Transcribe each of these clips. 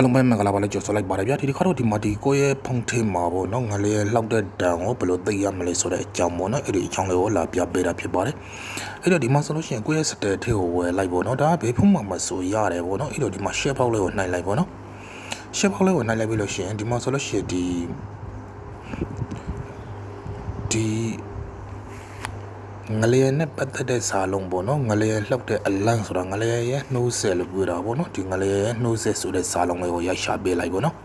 အားလုံးပဲမင်္ဂလာပါလို့ကြိုဆိုလိုက်ပါတယ်ဗျာဒီတစ်ခါတော့ဒီမှာဒီကိုယ့်ရဲ့ဖုန်ထင်းမှာပေါ့နော်ငလေးလောက်တဲ့တန်ကိုဘယ်လိုသိရမလဲဆိုတဲ့အကြောင်းပေါ့နော်အဲ့ဒီအကြောင်းလေးကိုလာပြပေးတာဖြစ်ပါတယ်အဲ့တော့ဒီမှာဆိုလို့ရှိရင်ကိုယ့်ရဲ့စတဲ့ထဲကိုဝယ်လိုက်ပေါ့နော်ဒါကဘေးဖုံးမှာမဆိုရတယ်ပေါ့နော်အဲ့တော့ဒီမှာ share box လေးကိုနှိုက်လိုက်ပေါ့နော် share box လေးကိုနှိုက်လိုက်ပြီးလို့ရှိရင်ဒီမှာဆိုလို့ရှိရင်ဒီဒီ ငလျင်နဲ့ပတ်သက်တဲ့စာလုံးပေါ့နော်ငလျင်လှုပ်တဲ့အလန့်ဆိုတာငလျင်ရဲ့နှိုးဆက်လို့ပြောတာပေါ့နော်ဒီငလျင်ရဲ့နှိုးဆက်ဆိုတဲ့စာလုံးလေးကိုရိုက်ရှာပေးလိုက်ပေါ့နော်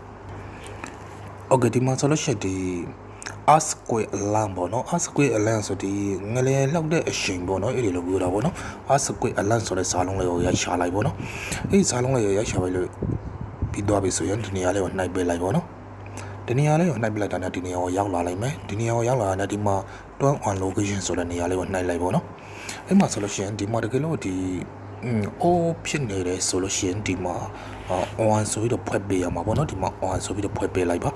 โอเคဒီမှာဆိုလို့ရှိရင်ဒီ ask square alarm ပေါ့နော် ask square alarm ဆိုဒီငလျင်လှုပ်တဲ့အချိန်ပေါ့နော်အဲ့ဒီလိုပြောတာပေါ့နော် ask square alarm ဆိုတဲ့စာလုံးလေးကိုရိုက်ရှာလိုက်ပေါ့နော်အဲ့ဒီစာလုံးလေးကိုရိုက်ရှာပေးလို့ပြီးသွားပြီဆိုရင်ဒီနေရာလေးကိုနှိုက်ပေးလိုက်ပေါ့နော် ဒီနေရာလေးကိုနှိုက်ပလိုက်တာနဲ့ဒီနေရာကိုရောက်လာလိုက်မယ်ဒီနေရာကိုရောက်လာတဲ့ဒီမှာတွန်း on location ဆိုတဲ့နေရာလေးကိုနှိုက်လိုက်ပေါ့နော်အဲ့မှာဆိုလို့ရှိရင်ဒီမှာတကယ်လို့ဒီอืม အိုးဖြစ်နေတယ်ဆိုလို့ရှိရင်ဒီမှာ on ဆိုပြီးတော့ဖွက်ပေးရမှာပေါ့နော်ဒီမှာ on ဆိုပြီးတော့ဖွက်ပေးလိုက်ပါ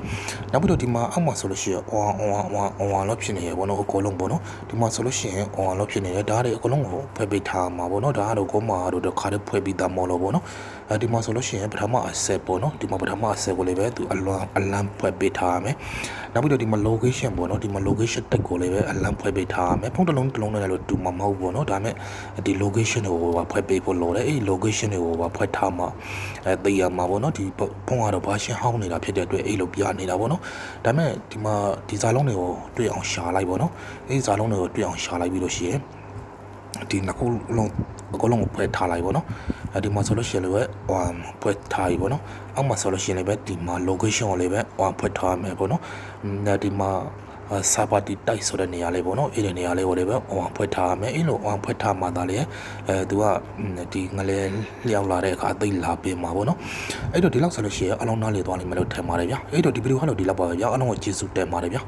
နောက်ပြီးတော့ဒီမှာအောက်မှာဆိုလို့ရှိရင် on on on on လို့ဖြစ်နေရပေါ့နော်အကုန်လုံးပေါ့နော်ဒီမှာဆိုလို့ရှိရင် on လို့ဖြစ်နေတယ်ဒါတွေအကုန်လုံးကိုဖွက်ပေးထားမှာပေါ့နော်ဒါကတော့ကိုမတို့တစ်ခါတည်းဖွက်ပြီးသားမော်လို့ပေါ့နော်အဲဒီမှာဆိုလို့ရှိရင်ပထမအဆက်ပေါ့နော်ဒီမှာပထမအဆက်ကိုလည်းပဲသူအလွန်အလံဖွက်ပေးထားရမယ်နောက်ပြီးတော့ဒီမှာ location ပေါ့နော်ဒီမှာ location တက်ကိုလည်းပဲအလံဖွက်ပေးထားရမယ်ဖုန်းတစ်လုံးတစ်လုံးနဲ့လည်းတူမှာမဟုတ်ဘူးပေါ့နော်ဒါပေမဲ့ဒီ location ကိုပါဖွက်ပေးဖို့လိုတယ်အဲဒီ location တွေကိုပါဖွက်ထားမှာအဲသိရမှာပေါ့နော်ဒီဖုန်းကတော့ဘာရှင်းဟောင်းနေတာဖြစ်တဲ့အတွက်အဲ့လိုပြနေတာပေါ့နော်ဒါပေမဲ့ဒီမှာဒီဇာလုံးတွေကိုတွေ့အောင်ရှာလိုက်ပေါ့နော်အဲဒီဇာလုံးတွေကိုတွေ့အောင်ရှာလိုက်ပြီးလို့ရှိရင်ဒီနှစ်ခုလုံးအကုန်လုံးကိုဖွက်ထားလိုက်ပေါ့နော်အဲဒီမှာဆိုလို့ရှိရင်လည်းဟိုဖွက်ထားပြီပေါ့နော်အောက်မှာဆိုလို့ရှိရင်လည်းပဲဒီမှာ location ကိုလည်းပဲဟိုဖွက်ထားမယ်ပေါ့နော်ဒီမှာ စာပါတီတိုက်ဆိုတဲ့နေရာလေးပေါ့နော်အဲ့ဒီနေရာလေးကိုလည်းပဲအဝဖွက်ထားရမယ်အဲ့လိုအဝဖွက်ထားမှသာလေအဲသူကဒီငလဲလျောက်လာတဲ့အခါသိလာပြင်မှာပေါ့နော်အဲ့တော့ဒီလောက်ဆိုလို့ရှိရင်အလုံးနားလေးသွားလိမ့်မယ်လို့ထင်ပါတယ်ဗျာအဲ့တော့ဒီဗီဒီယိုကတော့ဒီလောက်ပါပဲဗျာအလုံးကိုကျေးဇူးတင်ပါတယ်ဗျာ